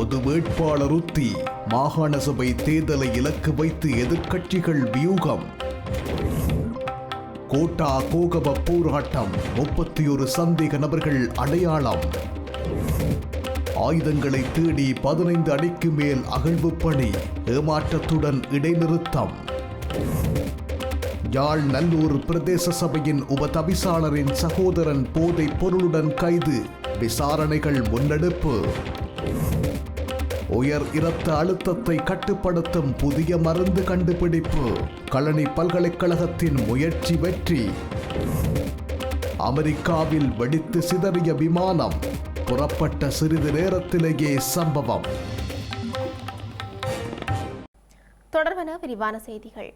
பொது வேட்பாளர் உத்தி மாகாண சபை தேர்தலை இலக்கு வைத்து எதிர்க்கட்சிகள் வியூகம். கோட்டா கோகப போராட்டம் முப்பத்தி ஒரு சந்தேக நபர்கள் அடையாளம். ஆயுதங்களை தேடி பதினைந்து அடிக்கு மேல் அகழ்வு பணி ஏமாற்றத்துடன் இடைநிறுத்தம். யாழ் நல்லூர் பிரதேச சபையின் உபதவிசாளரின் சகோதரன் போதைப் பொருளுடன் கைது விசாரணைகள் முன்னெடுப்பு. உயர் இரத்த அழுத்தத்தை கட்டுப்படுத்தும் புதிய மருந்து கண்டுபிடிப்பு. கழனி பல்கலைக்கழகத்தின் முயற்சி வெற்றி. அமெரிக்காவில் வெடித்து சிதறிய விமானம். புறப்பட்ட சிறிது நேரத்திலேயே சம்பவம். தொடர்பான விரிவான செய்திகள்.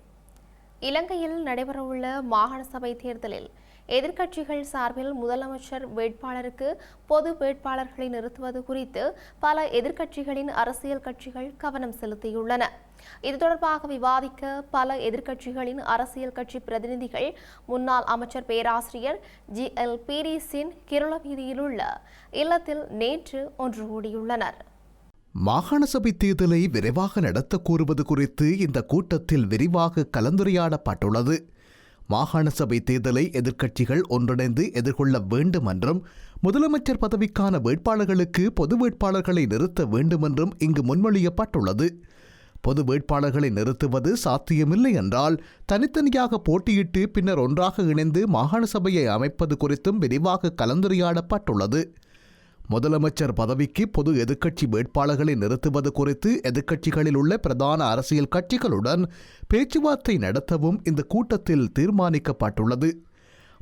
இலங்கையில் நடைபெறவுள்ள மாகாண சபை தேர்தலில் எதிர்க்கட்சிகள் சார்பில் முதலமைச்சர் வேட்பாளருக்கு பொது வேட்பாளர்களை நிறுத்துவது குறித்து பல எதிர்க்கட்சிகளின் அரசியல் கட்சிகள் கவனம் செலுத்தியுள்ளன. இது தொடர்பாக விவாதிக்க பல எதிர்க்கட்சிகளின் அரசியல் கட்சி பிரதிநிதிகள் முன்னாள் அமைச்சர் பேராசிரியர் ஜி. எல். பீரிஸின் கிருள வீதியிலுள்ள இல்லத்தில் நேற்று ஒன்று கூடியுள்ளனர். மாகாண சபை தேர்தலை விரைவாக நடத்த கோருவது குறித்து இந்த கூட்டத்தில் விரிவாக கலந்துரையாடப்பட்டுள்ளது. மாகாண சபை தேர்தலை எதிர்க்கட்சிகள் ஒன்றிணைந்து எதிர்கொள்ள வேண்டும் என்றும் முதலமைச்சர் பதவிக்கான வேட்பாளர்களுக்கு பொது வேட்பாளர்களை நிறுத்த வேண்டும் என்றும் இங்கு முன்மொழியப்பட்டுள்ளது. பொது வேட்பாளர்களை நிறுத்துவது சாத்தியமில்லை என்றால் தனித்தனியாக போட்டியிட்டு பின்னர் ஒன்றாக இணைந்து மாகாண சபையை அமைப்பது குறித்தும் விரிவாக கலந்துரையாடப்பட்டுள்ளது. முதலமைச்சர் பதவிக்கு பொது எதிர்க்கட்சி வேட்பாளர்களை நிறுத்துவது குறித்து எதிர்க்கட்சிகளில் உள்ள பிரதான அரசியல் கட்சிகளுடன் பேச்சுவார்த்தை நடத்தவும் இந்த கூட்டத்தில் தீர்மானிக்கப்பட்டுள்ளது.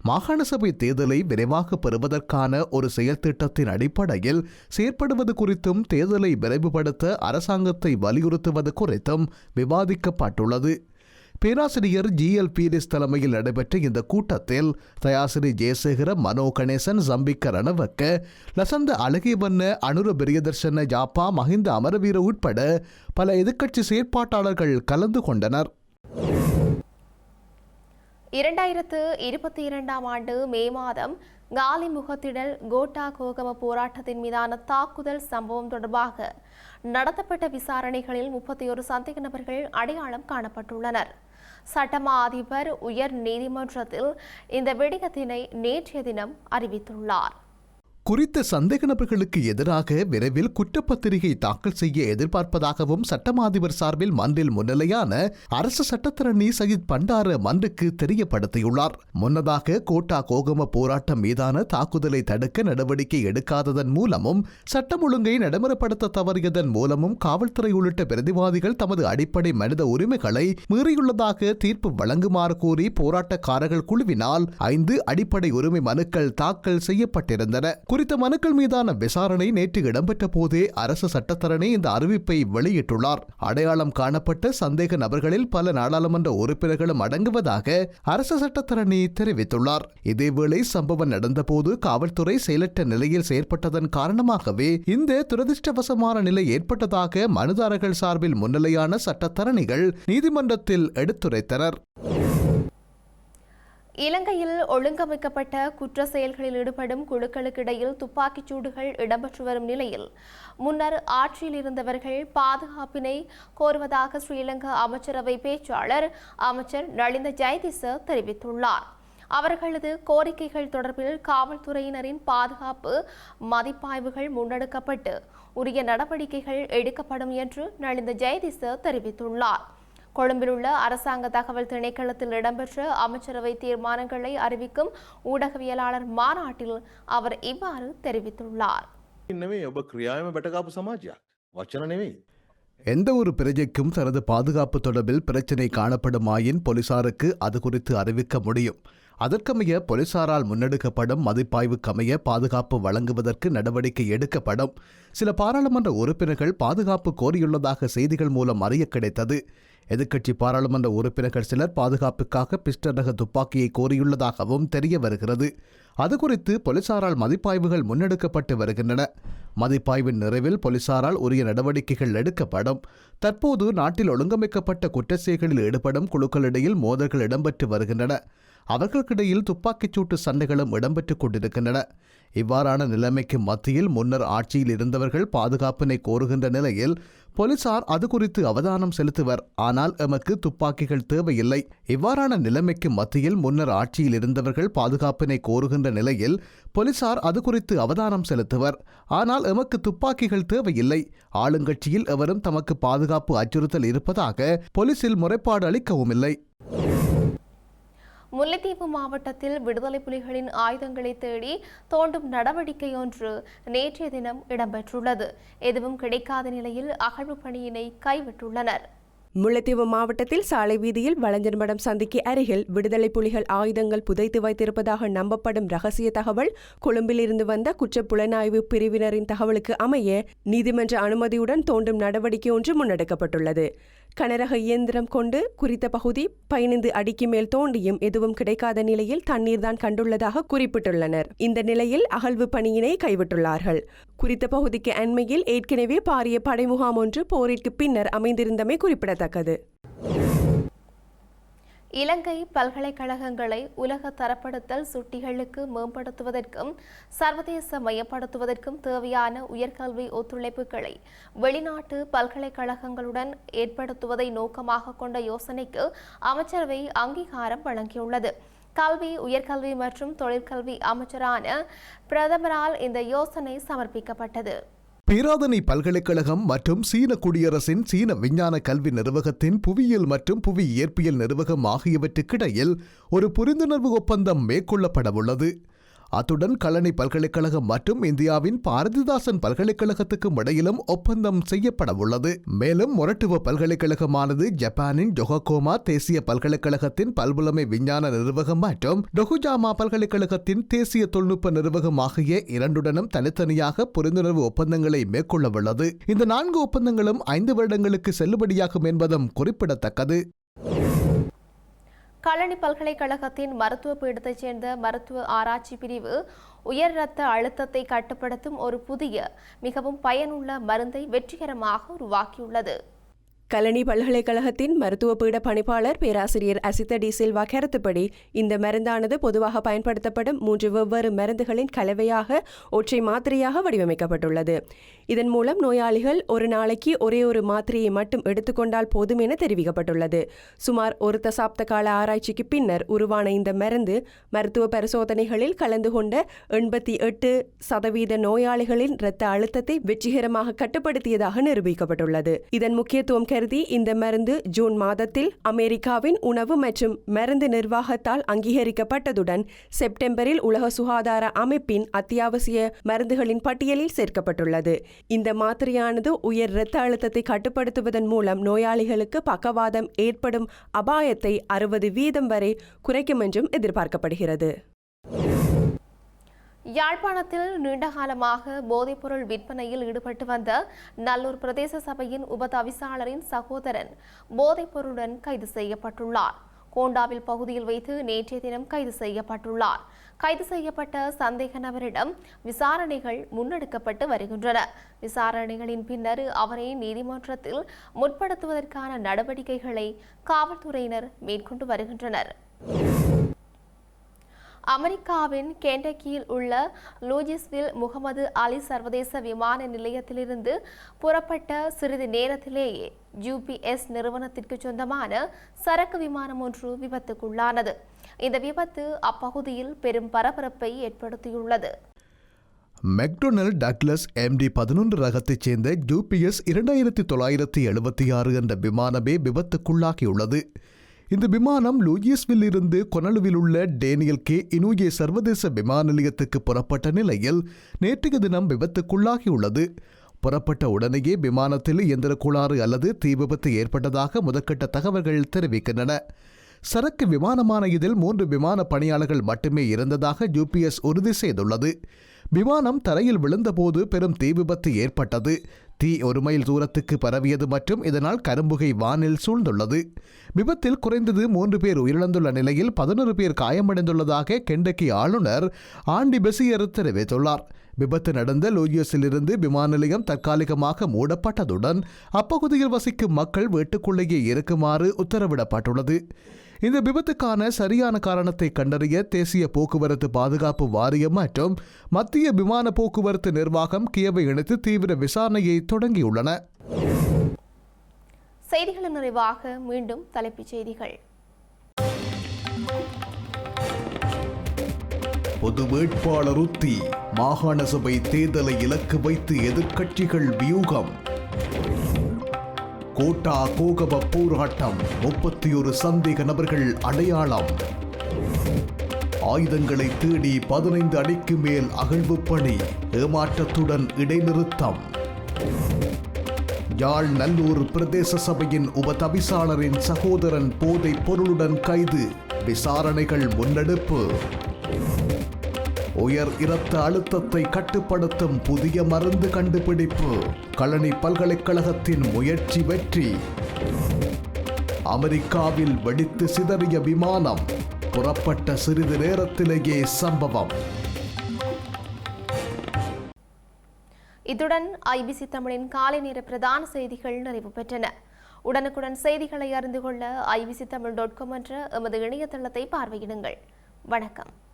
மாகாண சபை தேர்தலை விரைவாக பெறுவதற்கான ஒரு செயல் திட்டத்தின் அடிப்படையில் செயற்படுவது குறித்தும் தேர்தலை விரைவுபடுத்த அரசாங்கத்தை வலியுறுத்துவது குறித்தும் விவாதிக்கப்பட்டுள்ளது. பேராசிரியர் ஜி எல் பீரிஸ் தலைமையில் நடைபெற்ற இந்த கூட்டத்தில் தயாசிரி ஜெயசேகர மனோ கணேசன் ஜம்பிக்க ரணவக்க லசந்த அழகிவண்ண அனுர பிரியதர்ஷன ஜாப்பா மஹிந்த அமரவீர உட்பட பல எதிர்க்கட்சி செயற்பாட்டாளர்கள் கலந்து கொண்டனர். இரண்டாயிரத்து இருபத்தி இரண்டாம் ஆண்டு மே மாதம் காலி முகத்திடல் கோட்டா கோகம போராட்டத்தின் மீதான தாக்குதல் சம்பவம் தொடர்பாக நடத்தப்பட்ட விசாரணைகளில் முப்பத்தி ஒரு சந்தேக நபர்கள் அடையாளம் காணப்பட்டுள்ளனர். சட்டமா அதிபர் உயர் நீதிமன்றத்தில் இந்த விடயத்தினை நேற்றைய தினம் அறிவித்துள்ளார். குறித்த சந்தேக நபர்களுக்கு எதிராக விரைவில் குற்றப்பத்திரிகை தாக்கல் செய்ய எதிர்பார்ப்பதாகவும் சட்டமாதிபர் சார்பில் மன்றில் முன்னிலையான அரசு சட்டத்தரணி சயித் பண்டார மன்றுக்கு தெரியப்படுத்தியுள்ளார். முன்னதாக கோட்டா கோகம போராட்டம் மீதான தாக்குதலை தடுக்க நடவடிக்கை எடுக்காததன் மூலமும் சட்டம் ஒழுங்கை நடைமுறைப்படுத்த தவறியதன் மூலமும் காவல்துறை உள்ளிட்ட பிரதிவாதிகள் தமது அடிப்படை மனித உரிமைகளை மீறியுள்ளதாக தீர்ப்பு வழங்குமாறு கூறி போராட்டக்காரர்கள் குழுவினால் ஐந்து அடிப்படை உரிமை மனுக்கள் தாக்கல் செய்யப்பட்டிருந்தன. குறித்த மனுக்கள் மீதான விசாரணை நேற்று இடம்பெற்ற போதே அரசு சட்டத்தரணி இந்த அறிவிப்பை வெளியிட்டுள்ளார். அடையாளம் காணப்பட்ட சந்தேக நபர்களில் பல நாடாளுமன்ற உறுப்பினர்களும் அடங்குவதாக அரசு சட்டத்தரணி தெரிவித்துள்ளார். இதேவேளை சம்பவம் நடந்தபோது காவல்துறை செயலற்ற நிலையில் செயற்பட்டதன் காரணமாகவே இந்த துரதிருஷ்டவசமான நிலை ஏற்பட்டதாக மனுதாரர்கள் சார்பில் முன்னிலையான சட்டத்தரணிகள் நீதிமன்றத்தில் எடுத்துரைத்தனர். இலங்கையில் ஒழுங்கமைக்கப்பட்ட குற்ற செயல்களில் ஈடுபடும் குழுக்களுக்கிடையில் துப்பாக்கிச் சூடுகள் இடம்பெற்று வரும் நிலையில் முன்னர் ஆட்சியில் இருந்தவர்கள் பாதுகாப்பினை கோருவதாக ஸ்ரீலங்கா அமைச்சரவை பேச்சாளர் அமைச்சர் நளிந்த ஜெயதிச தெரிவித்துள்ளார். அவர்களது கோரிக்கைகள் தொடர்பில் காவல்துறையினரின் பாதுகாப்பு மதிப்பாய்வுகள் முன்னெடுக்கப்பட்டு உரிய நடவடிக்கைகள் எடுக்கப்படும் என்று நளிந்த ஜெயதிச தெரிவித்துள்ளார். கொழும்பில் உள்ள அரசாங்க தகவல் திணைக்களத்தில் இடம்பெற்ற அமைச்சரவை தீர்மானங்களை அறிவிக்கும் ஊடகவியலாளர் மாநாட்டில் அவர் இவ்வாறு தெரிவித்துள்ளார். எந்த ஒரு பிரஜைக்கும் தனது பாதுகாப்பு தொடர்பில் பிரச்சினை காணப்படுமாயின் போலீசாருக்கு அது குறித்து அறிவிக்க முடியும். அதற்கமைய போலீசாரால் முன்னெடுக்கப்படும் மதிப்பாய்வுக்கமைய பாதுகாப்பு வழங்குவதற்கு நடவடிக்கை எடுக்கப்படும். சில பாராளுமன்ற உறுப்பினர்கள் பாதுகாப்பு கோரியுள்ளதாக செய்திகள் மூலம் அறிய கிடைத்தது. எதிர்க்கட்சி பாராளுமன்ற உறுப்பினர்கள் சிலர் பாதுகாப்புக்காக பிஸ்டர் ரக துப்பாக்கியை கோரியுள்ளதாகவும் தெரிய வருகிறது. அது குறித்து போலீசாரால் மதிப்பாய்வுகள் முன்னெடுக்கப்பட்டு வருகின்றன. மதிப்பாய்வின் நிறைவில் போலீசாரால் உரிய நடவடிக்கைகள் எடுக்கப்படும். தற்போது நாட்டில் ஒழுங்கமைக்கப்பட்ட குற்றச்செயல்களில் ஈடுபடும் குழுக்களிடையில் மோதல்கள் இடம்பெற்று வருகின்றன. அவர்களுக்கிடையில் துப்பாக்கிச் சூட்டு சண்டைகளும் இடம்பெற்றுக் கொண்டிருக்கின்றன. இவ்வாறான நிலைமைக்கு மத்தியில் முன்னர் ஆட்சியில் இருந்தவர்கள் பாதுகாப்பினை கோருகின்ற நிலையில் போலீசார் அது குறித்து அவதானம் செலுத்துவர். ஆனால் எமக்கு துப்பாக்கிகள் தேவையில்லை. இவ்வாறான நிலைமைக்கு மத்தியில் முன்னர் ஆட்சியில் இருந்தவர்கள் பாதுகாப்பினை கோருகின்ற நிலையில் போலீசார் அது குறித்து அவதானம் செலுத்துவர். ஆனால் எமக்கு துப்பாக்கிகள் தேவையில்லை. ஆளுங்கட்சியில் எவரும் தமக்கு பாதுகாப்பு அச்சுறுத்தல் இருப்பதாக போலீசில் முறைப்பாடு அளிக்கவும் இல்லை. முல்லைத்தீவு மாவட்டத்தில் விடுதலை புலிகளின் ஆயுதங்களை தேடி தோண்டும் நடவடிக்கை ஒன்று நேற்றைய தினம் இடம்பெற்றுள்ளது. எதுவும் கிடைக்காத நிலையில் அகழ்வு பணியினை கைவிட்டுள்ளனர். முல்லைத்தீவு மாவட்டத்தில் சாலை வீதியில் வளஞ்சர்மடம் சந்திக்கு அருகில் விடுதலை புலிகள் ஆயுதங்கள் புதைத்து வைத்திருப்பதாக நம்பப்படும் ரகசிய தகவல் கொழும்பிலிருந்து வந்த குற்ற புலனாய்வு பிரிவினரின் தகவலுக்கு அமைய நீதிமன்ற அனுமதியுடன் தோண்டும் நடவடிக்கை ஒன்று முன்னெடுக்கப்பட்டுள்ளது. கனரக இயந்திரம் கொண்டு குறித்த பகுதி பதினைந்து அடிக்கு மேல் தோண்டியும் எதுவும் கிடைக்காத நிலையில் தண்ணீர் தான் கண்டுள்ளதாக குறிப்பிட்டுள்ளனர். இந்த நிலையில் அகழ்வு பணியினை கைவிட்டுள்ளார்கள். குறித்த பகுதிக்கு அண்மையில் ஏற்கனவே பாரிய படைமுகாம் ஒன்று போரிற்கு பின்னர் அமைந்திருந்தமை குறிப்பிடத்தக்கது. இலங்கை பல்கலைக்கழகங்களை உலக தரப்படுத்தல் சுட்டிகளுக்கு மேம்படுத்துவதற்கும் சர்வதேச மயப்படுத்துவதற்கும் தேவையான உயர்கல்வி ஒத்துழைப்புகளை வெளிநாட்டு பல்கலைக்கழகங்களுடன் ஏற்படுத்துவதை நோக்கமாக கொண்ட யோசனைக்கு அமைச்சரவை அங்கீகாரம் வழங்கியுள்ளது. கல்வி உயர்கல்வி மற்றும் தொழிற்கல்வி அமைச்சரான பிரதமரால் இந்த யோசனை சமர்ப்பிக்கப்பட்டது. பேராதனை பல்கலைக்கழகம் மற்றும் சீன குடியரசின் சீன விஞ்ஞான கல்வி நிறுவகத்தின் புவியியல் மற்றும் புவி இயற்பியல் நிறுவகம் ஆகியவற்றுக்கிடையில் ஒரு புரிந்துணர்வு ஒப்பந்தம் மேற்கொள்ளப்படவுள்ளது. அத்துடன் கல்லணை பல்கலைக்கழகம் மற்றும் இந்தியாவின் பாரதிதாசன் பல்கலைக்கழகத்துக்கும் இடையிலும் ஒப்பந்தம் செய்யப்படவுள்ளது. மேலும் மொரட்டுவ பல்கலைக்கழகமானது ஜப்பானின் ஜொகோமா தேசிய பல்கலைக்கழகத்தின் பல்புலமை விஞ்ஞான நிர்வாகம் மற்றும் டொகுஜாமா பல்கலைக்கழகத்தின் தேசிய தொழில்நுட்ப நிர்வாகம் ஆகிய இரண்டுடனும் தனித்தனியாக புரிந்துணர்வு ஒப்பந்தங்களை மேற்கொள்ளவுள்ளது. இந்த நான்கு ஒப்பந்தங்களும் ஐந்து வருடங்களுக்கு செல்லுபடியாகும் என்பதும் குறிப்பிடத்தக்கது. கழனி பல்கலைக்கழகத்தின் மருத்துவ பீடத்தைச் சேர்ந்த மருத்துவ ஆராய்ச்சி பிரிவு உயர் இரத்த அழுத்தத்தை கட்டுப்படுத்தும் ஒரு புதிய மிகவும் பயனுள்ள மருந்தை வெற்றிகரமாக உருவாக்கியுள்ளது. கலனி பல்கலைக்கழகத்தின் மருத்துவ பீட பணிப்பாளர் பேராசிரியர் அசித டி சில்வா கருத்துப்படி இந்த மருந்தானது பொதுவாக பயன்படுத்தப்படும் மூன்று வெவ்வேறு மருந்துகளின் கலவையாக ஒற்றை மாத்திரையாக வடிவமைக்கப்பட்டுள்ளது. இதன் மூலம் நோயாளிகள் ஒரு நாளைக்கு ஒரே ஒரு மாத்திரையை மட்டும் எடுத்துக்கொண்டால் போதும் என தெரிவிக்கப்பட்டுள்ளது. சுமார் ஒரு தசாப்த கால ஆராய்ச்சிக்கு பின்னர் உருவான இந்த மருந்து மருத்துவ பரிசோதனைகளில் கலந்து கொண்ட எண்பத்தி எட்டு சதவீத நோயாளிகளின் இரத்த அழுத்தத்தை வெற்றிகரமாக கட்டுப்படுத்தியதாக நிரூபிக்கப்பட்டுள்ளது. இதன் முக்கியத்துவம் கருதி இந்த மருந்து ஜூன் மாதத்தில் அமெரிக்காவின் உணவு மற்றும் மருந்து நிர்வாகத்தால் அங்கீகரிக்கப்பட்டதுடன் செப்டம்பரில் உலக சுகாதார அமைப்பின் அத்தியாவசிய மருந்துகளின் பட்டியலில் சேர்க்கப்பட்டுள்ளது. இந்த மாத்திரையானது உயர் இரத்த அழுத்தத்தை கட்டுப்படுத்துவதன் மூலம் நோயாளிகளுக்கு பக்கவாதம் ஏற்படும் அபாயத்தை அறுபது வீதம் வரை குறைக்கும் என்றும் எதிர்பார்க்கப்படுகிறது. யாழ்ப்பாணத்தில் நீண்டகாலமாக போதைப்பொருள் விற்பனையில் ஈடுபட்டு வந்த நல்லூர் பிரதேச சபையின் உப தவிசாளரின் சகோதரன் போதைப்பொருளுடன் கைது செய்யப்பட்டுள்ளார். கோண்டாவில் பகுதியில் வைத்து நேற்றைய தினம் கைது செய்யப்பட்டுள்ளார். கைது செய்யப்பட்ட சந்தேக நபரிடம் விசாரணைகள் முன்னெடுக்கப்பட்டு வருகின்றன. விசாரணைகளின் பின்னர் அவரை நீதிமன்றத்தில் முற்படுத்துவதற்கான நடவடிக்கைகளை காவல்துறையினர் மேற்கொண்டு வருகின்றனர். அமெரிக்காவின் கெண்டக்கியில் உள்ள லூஜிஸ்வில் முகமது அலி சர்வதேச விமான நிலையத்திலிருந்து புறப்பட்ட சிறிது நேரத்திலேயே யூபிஎஸ் நிறுவனத்திற்கு சொந்தமான சரக்கு விமானம் ஒன்று விபத்துக்குள்ளானது. இந்த விபத்து அப்பகுதியில் பெரும் பரபரப்பை ஏற்படுத்தியுள்ளது. மெக்டொனல் டக்ளஸ் எம்டி பதினொன்று ரகத்தைச் சேர்ந்த யூபிஎஸ் இரண்டாயிரத்தி தொள்ளாயிரத்தி எழுபத்தி ஆறு என்ற விமானமே விபத்துக்குள்ளாகியுள்ளது. இந்த விமானம் லூயிஸ்வில் இருந்து கொனலுவில் உள்ள டேனியல் கே இனூயே சர்வதேச விமான நிலையத்துக்கு புறப்பட்ட நிலையில் நேற்றைய தினம் விபத்துக்குள்ளாகியுள்ளது. புறப்பட்ட உடனேயே விமானத்தில் இயந்திர கோளாறு அல்லது தீ விபத்து ஏற்பட்டதாக முதற்கட்ட தகவல்கள் தெரிவிக்கின்றன. சரக்கு விமானமான இதில் மூன்று விமான பணியாளர்கள் மட்டுமே இருந்ததாக யூபிஎஸ் உறுதி செய்துள்ளது. விமானம் தரையில் விழுந்தபோது பெரும் தீ விபத்து ஏற்பட்டது. தீ ஒரு மைல் தூரத்துக்கு பரவியது மற்றும் இதனால் கரும்புகை வானில் சூழ்ந்துள்ளது. விபத்தில் குறைந்தது மூன்று பேர் உயிரிழந்துள்ள நிலையில் பதினொரு பேர் காயமடைந்துள்ளதாக கெண்டக்கி ஆளுநர் ஆண்டி பெசியர் தெரிவித்துள்ளார். விபத்து நடந்த லூயியஸிலிருந்து விமான நிலையம் தற்காலிகமாக மூடப்பட்டதுடன் அப்பகுதியில் வசிக்கும் மக்கள் வீட்டுக்குள்ளேயே இருக்குமாறு உத்தரவிடப்பட்டுள்ளது. இந்த விபத்துக்கான சரியான காரணத்தை கண்டறிய தேசிய போக்குவரத்து பாதுகாப்பு வாரியம் மற்றும் மத்திய விமான போக்குவரத்து நிர்வாகம் கியவை இணைத்து தீவிர விசாரணையை தொடங்கியுள்ளன. செய்திகளின் நிறைவாக மீண்டும் தலைப்புச் செய்திகள். பொது வேட்பாளர் உத்தி மாகாண சபை தேர்தலை இலக்கு வைத்து எதிர்க்கட்சிகள் வியூகம். கோட்டா கோகப போராட்டம். முப்பத்தி ஒரு சந்தேக நபர்கள் அடையாளம். ஆயுதங்களை தேடி பதினைந்து அடிக்கு மேல் அகழ்வு பணி. ஏமாற்றத்துடன் இடைநிறுத்தம். யாழ் நல்லூர் பிரதேச சபையின் உப தவிசாளரின் சகோதரன் போதைப் பொருளுடன் கைது. விசாரணைகள் முன்னெடுப்பு. உயர் இரத்த அழுத்தத்தை கட்டுப்படுத்தும் புதிய மருந்து கண்டுபிடிப்பு. களனி பல்கலைக்கழகத்தின் முயற்சி வெற்றி. அமெரிக்காவில் வெடித்து சிதறிய விமானம். புறப்பட்ட சிறிது நேரத்திலேயே சம்பவம். இத்துடன் ஐபிசி தமிழின் காலை நேர பிரதான செய்திகள் நிறைவு பெற்றன. உடனுக்குடன் செய்திகளை அறிந்து கொள்ள ஐபிசி தமிழ் டாட் காம் என்ற எமது இணையதளத்தை பார்வையிடுங்கள். வணக்கம்.